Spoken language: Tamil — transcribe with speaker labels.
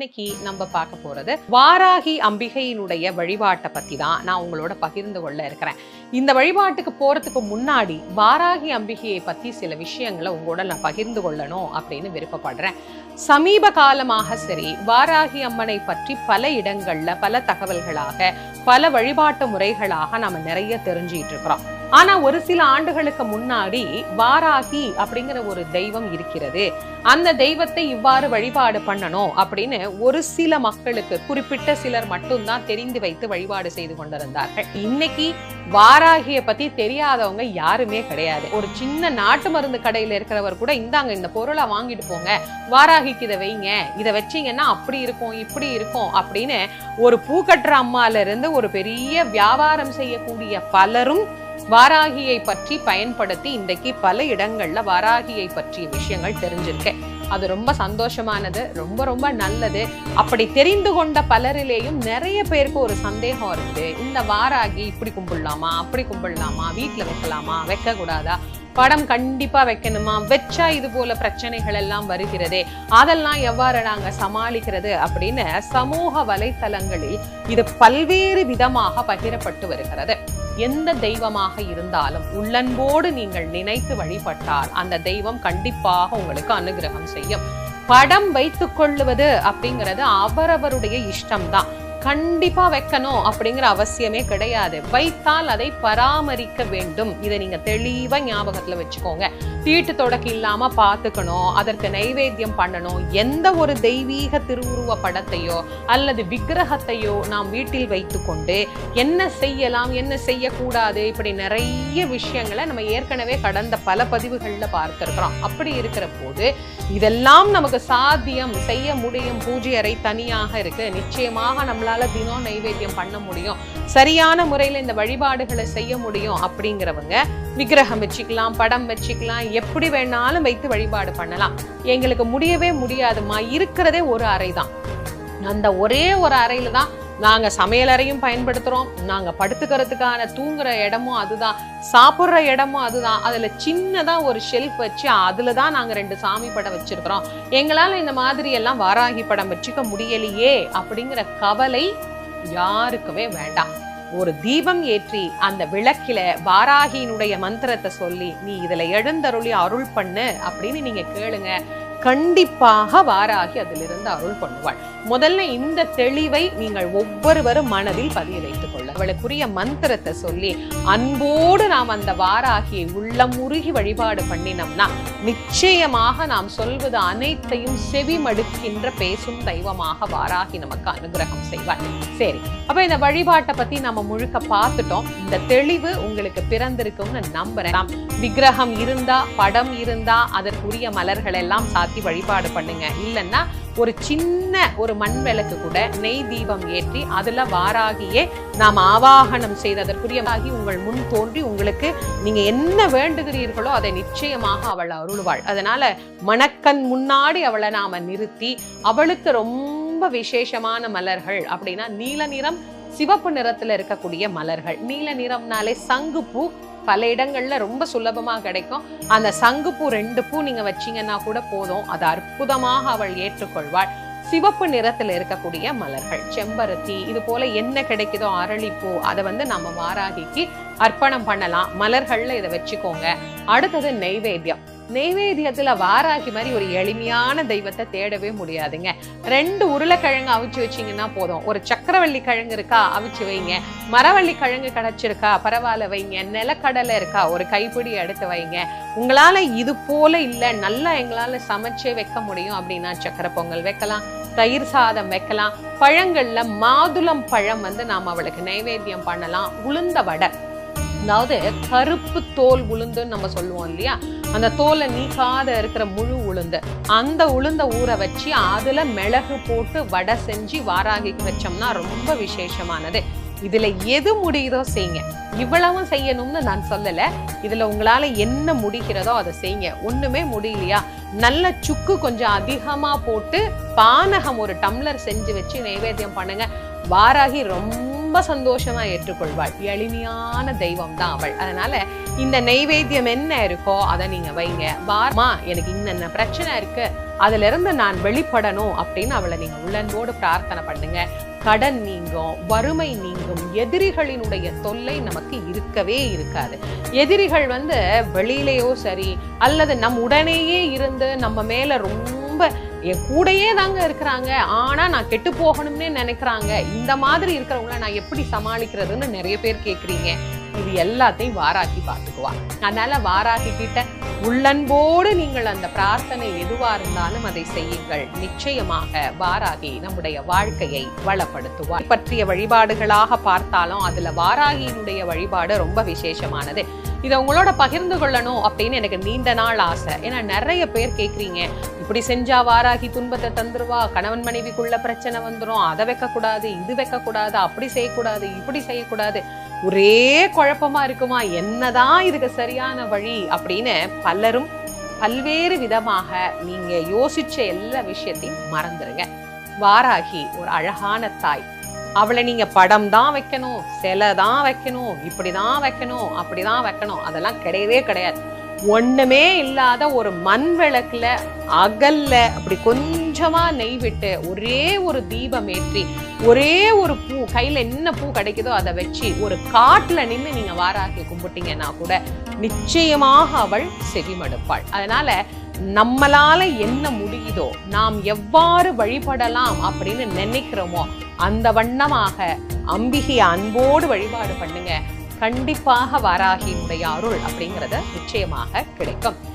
Speaker 1: இன்னைக்கு நம்ம பார்க்க போறது வாராகி அம்பிகையினுடைய வழிபாட்டை பத்தி தான் நான் உங்களோட பகிர்ந்து கொள்ள இருக்கிறேன். இந்த வழிபாட்டுக்கு போறதுக்கு முன்னாடி வாராகி அம்பிகையை பத்தி சில விஷயங்களை உங்களோட நான் பகிர்ந்து கொள்ளணும் அப்படின்னு விருப்பப்படுறேன். சமீப காலமாக சரி வாராகி அம்மனை பற்றி பல இடங்கள்ல பல தகவல்களாக பல வழிபாட்டு முறைகளாக நாம நிறைய தெரிஞ்சிட்டு இருக்கிறோம். ஆனா ஒரு சில ஆண்டுகளுக்கு முன்னாடி வாராகி அப்படிங்கிற ஒரு தெய்வம் இருக்கிறது. அந்த தெய்வத்தை இவ்வாறு வழிபாடு பண்ணணும் அப்படின்னு ஒரு சில மக்களுக்கு குறிப்பிட்ட சிலர் மட்டும்தான் தெரிந்து வைத்து வழிபாடு செய்து கொண்டிருந்தார்கள். இன்னைக்கு வாராகிய பத்தி தெரியாதவங்க யாருமே கிடையாது. ஒரு சின்ன நாட்டு மருந்து கடையில இருக்கிறவர் கூட இந்தாங்க இந்த பொருளை வாங்கிட்டு போங்க. வாராகிக்கு இதை வைங்க. இதை வச்சீங்கன்னா அப்படி இருக்கும் இப்படி இருக்கும் அப்படின்னு ஒரு பூக்கட்டுற அம்மால இருந்து ஒரு பெரிய வியாபாரம் செய்யக்கூடிய பலரும் வாராகியை பற்றி பயன்படுத்தி இன்றைக்கு பல இடங்கள்ல வாராகியை பற்றிய விஷயங்கள் தெரிஞ்சிருக்கு அது ரொம்ப சந்தோஷமானது ரொம்ப ரொம்ப நல்லது. அப்படி தெரிந்து கொண்ட பலரிலேயும் நிறைய பேருக்கு ஒரு சந்தேகம் இருக்கு. இந்த வாராகி இப்படி கும்பிடலாமா அப்படி கும்பிடலாமா வீட்டுல வைக்கலாமா வைக்க கூடாதா படம் கண்டிப்பா வைக்கணுமா? வச்சா இது போல பிரச்சனைகள் எல்லாம் வருகிறதே. அதெல்லாம் எவ்வாறு நாங்க சமாளிக்கிறது அப்படின்னு சமூக வலைத்தளங்களில் இது பல்வேறு விதமாக பகிரப்பட்டு வருகிறது. எந்த தெய்வமாக இருந்தாலும் உள்ளன்போடு நீங்கள் நினைத்து வழிபட்டால் அந்த தெய்வம் கண்டிப்பாக உங்களுக்கு அனுகிரகம் செய்யும். படம் வைத்துக் கொள்ளுவது அப்படிங்கிறது அவரவருடைய இஷ்டம்தான். கண்டிப்பா வைக்கணும் அப்படிங்கிற அவசியமே கிடையாது. வைத்தால் அதை பராமரிக்க வேண்டும். இதை நீங்க தெளிவா ஞாபகத்துல வச்சுக்கோங்க. தீட்டு தொடக்கு இல்லாம பாத்துக்கணும். அதற்கு நைவேத்தியம் பண்ணணும். எந்த ஒரு தெய்வீக திருவுருவ படத்தையோ அல்லது விக்கிரகத்தையோ நாம் வீட்டில் வைத்துக்கொண்டு என்ன செய்யலாம் என்ன செய்யக்கூடாது இப்படி நிறைய விஷயங்களை நம்ம ஏற்கனவே கடந்த பல பதிவுகள்ல பார்த்திருக்கிறோம். அப்படி இருக்கிற போது இதெல்லாம் நமக்கு சாத்தியம். செய்ய முடியும். பூஜை அறை தனியாக இருக்கு. நிச்சயமாக நம்மள நம்மளால தினம் நைவேத்தியம் பண்ண முடியும். சரியான முறையில இந்த வழிபாடுகளை செய்ய முடியும் அப்படிங்கிறவங்க விக்கிரகம் வச்சுக்கலாம் படம் வச்சுக்கலாம் எப்படி வேணாலும் வைத்து வழிபாடு பண்ணலாம். எங்களுக்கு முடியவே முடியாதுமா இருக்கிறதே ஒரு அறை தான் அந்த ஒரே ஒரு அறையில தான் நாங்க சமையலறையும் பயன்படுத்துறோம். நாங்க படுத்துக்கிறதுக்கான தூங்குற இடமும் அதுதான். சாப்பிடுற இடமும் அதுதான். அதுல சின்னதா ஒரு ஷெல்ஃப் வச்சு அதுல தான் நாங்க ரெண்டு சாமி படம் வச்சிருக்கிறோம். எங்களால இந்த மாதிரி எல்லாம் வாராகி படம் வச்சுக்க முடியலையே அப்படிங்கிற கவலை யாருக்குமே வேண்டாம். ஒரு தீபம் ஏற்றி அந்த விளக்கில வாராகியினுடைய மந்திரத்தை சொல்லி நீ இதுல எழுந்தருளி அருள் பண்ணு அப்படின்னு நீங்க கேளுங்க. கண்டிப்பாக வாராகி அதிலிருந்து அருள் பண்ணுவாள். முதல்ல இந்த தெளிவை நீங்கள் ஒவ்வொருவரும் மனதில் பதிய வைத்து அவளுக்குரிய மந்திரத்தை சொல்லி அன்போடு நாம் அந்த வாராகியை உள்ளம் உருகி வழிபாடு பண்ணினோம்னா நிச்சயமாக நாம் சொல்வது அனைத்தையும் செவி மடுக்கின்ற பேசும் தெய்வமாக வாராகி நமக்கு அனுகிரகம் செய்வார். சரி அப்ப இந்த வழிபாட்டை பத்தி நம்ம முழுக்க பார்த்துட்டோம். இந்த தெளிவு உங்களுக்கு பிறந்திருக்கும்னு நம்புறேன். விக்கிரகம் இருந்தா படம் இருந்தா அதற்குரிய மலர்கள் எல்லாம் சாத்தி வழிபாடு பண்ணுங்க. இல்லைன்னா ஒரு சின்ன ஒரு மண் விளக்கு கூட நெய் தீபம் ஏற்றி அதுல வாராகியே நாம் ஆவாகனம் செய்து அதற்குரியதாகி உங்கள் முன் தோன்றி உங்களுக்கு நீங்க என்ன வேண்டுகிறீர்களோ அதை நிச்சயமாக அவள் அருள்வாள். அதனால மணக்கண் முன்னாடி அவளை நாம நிறுத்தி அவளுக்கு ரொம்ப விசேஷமான மலர்கள் அப்படின்னா நீல நிறம் சிவப்பு நிறத்துல இருக்கக்கூடிய மலர்கள். நீல நிறம்னாலே சங்குப்பூ பல இடங்கள்ல ரொம்ப சுலபமா கிடைக்கும். அந்த சங்குப்பூ ரெண்டு பூ நீங்க வச்சீங்கன்னா கூட போதும். அது அற்புதமாக அவள் ஏற்றுக்கொள்வாள். சிவப்பு நிறத்துல இருக்கக்கூடிய மலர்கள். செம்பருத்தி இது போல என்ன கிடைக்குதோ அரளிப்பூ அதை வந்து நம்ம வாராகிக்கு அர்ப்பணம் பண்ணலாம். மலர்கள்ல இதை வச்சுக்கோங்க. அடுத்தது நெய்வேத்தியம். நெய்வேத்தியத்துல வாராகி மாதிரி ஒரு எளிமையான தெய்வத்தை தேடவே முடியாதுங்க. ரெண்டு உருளைக்கிழங்கு அவிச்சு வச்சீங்கன்னா போதும். ஒரு சக்கரவள்ளி கிழங்கு இருக்கா அவிச்சு வைங்க. மரவள்ளி கிழங்கு கிடைச்சிருக்கா பரவாயில்ல வைங்க. நிலக்கடலை இருக்கா ஒரு கைப்பிடி எடுத்து வைங்க. உங்களால இது போல இல்ல நல்லா எங்களால சமைச்சே வைக்க முடியும் அப்படின்னா சக்கரை பொங்கல் வைக்கலாம் தயிர் சாதம் வைக்கலாம். பழங்கள்ல மாதுளம் பழம் வந்து நாம் அவளுக்கு நைவேத்தியம் பண்ணலாம். உளுந்த வடை. அதாவது கருப்பு தோல் உளுந்துன்னு நம்ம சொல்லுவோம் இல்லையா? அந்த தோலை நீக்காத இருக்கிற முழு உளுந்து. அந்த உளுந்த ஊற வச்சு அதுல மிளகு போட்டு வடை செஞ்சு வாராகிக்கு வச்சோம்னா ரொம்ப விசேஷமானது. இதுல எது முடியுதோ செய்யுங்க இவ்வளவும் செய்யணும்னு நான் சொல்லல. இதுல உங்களால என்ன முடிகிறதோ அதை செய்யுங்க ஒண்ணுமே முடியலையா? நல்ல சுக்கு கொஞ்சம் அதிகமா போட்டு பானகம் ஒரு டம்ளர் செஞ்சு வச்சு நைவேத்தியம் பண்ணுங்க. வாராகி ரொம்ப ரொம்ப சந்தோஷமா ஏற்றுக்கொள்வாள். எளிமையான தெய்வம் தான் அவள். அதனால இந்த நெய்வேத்தியம் என்ன இருக்கோ அதை நீங்க வைங்க. வாரமா எனக்கு இன்னென்ன பிரச்சனை இருக்கு அதுல இருந்து நான் வெளிப்படணும் அப்படின்னு அவளை நீங்க உள்ளன்போடு பிரார்த்தனை பண்ணுங்க. கடன் நீங்கும் வறுமை நீங்கும் எதிரிகளினுடைய தொல்லை நமக்கு இருக்கவே இருக்காது. எதிரிகள் வந்து வெளியிலேயோ சரி அல்லது நம் உடனேயே இருந்து நம்ம மேல ரொம்ப என் கூடையே தாங்க இருக்கிறாங்க. ஆனா நான் கெட்டு போகணும்னே நினைக்கிறாங்க. இந்த மாதிரி இருக்கிறவங்கள நான் எப்படி சமாளிக்கிறதுன்னு நிறைய பேர் கேட்குறீங்க இது எல்லாத்தையும் வாராக்கி பார்த்துக்குவா. அதனால வாராகி கிட்ட உள்ளன்போடு நீங்கள் அந்த பிரார்த்தனை எதுவா இருந்தாலும் அதை செய்யுங்கள். நிச்சயமாக வாராகி நம்முடைய வாழ்க்கையை வளப்படுத்துவார். பற்றிய வழிபாடுகளாக பார்த்தாலும் அதுல வாராகியினுடைய வழிபாடு ரொம்ப விசேஷமானது. இதை உங்களோட பகிர்ந்து கொள்ளணும் அப்படின்னு எனக்கு நீண்ட நாள் ஆசை. ஏன்னா நிறைய பேர் கேக்குறீங்க இப்படி செஞ்சா வாராகி துன்பத்தை தந்துருவா? கணவன் மனைவிக்குள்ள பிரச்சனை வந்துரும். அதை வைக்கக்கூடாது இது வைக்கக்கூடாது அப்படி செய்யக்கூடாது இப்படி செய்யக்கூடாது. ஒரே குழப்பமா இருக்குமா? என்னதான் இதுக்கு சரியான வழி அப்படின்னு பலரும் பல்வேறு விதமாக நீங்க யோசிச்ச எல்லா விஷயத்தையும் மறந்துருங்க. வாராகி ஒரு அழகான தாய். அவளை நீங்க படம் தான் வைக்கணும் சிலை தான் வைக்கணும் இப்படிதான் வைக்கணும் அப்படிதான் வைக்கணும் அதெல்லாம் கிடையவே கிடையாது. ஒண்ணுமே இல்லாத ஒரு மண் விளக்குல அகல்ல அப்படி கொஞ்சமா நெய் விட்டு ஒரே ஒரு தீபம் ஏற்றி ஒரே ஒரு பூ கையில என்ன பூ கிடைக்குதோ அதை வச்சு ஒரு காட்டுல நின்று நீங்க வாராகி கும்பிட்டீங்கன்னா கூட நிச்சயமாக அவள் செவிமடுப்பாள். அதனால நம்மளால என்ன முடியுதோ நாம் எவ்வாறு வழிபடலாம் அப்படின்னு நினைக்கிறோமோ அந்த வண்ணமாக அம்பிகையை அன்போடு வழிபாடு பண்ணுங்க. கண்டிப்பாக வாராகியினுடைய அருள் அப்படிங்கிறத நிச்சயமாக கிடைக்கும்.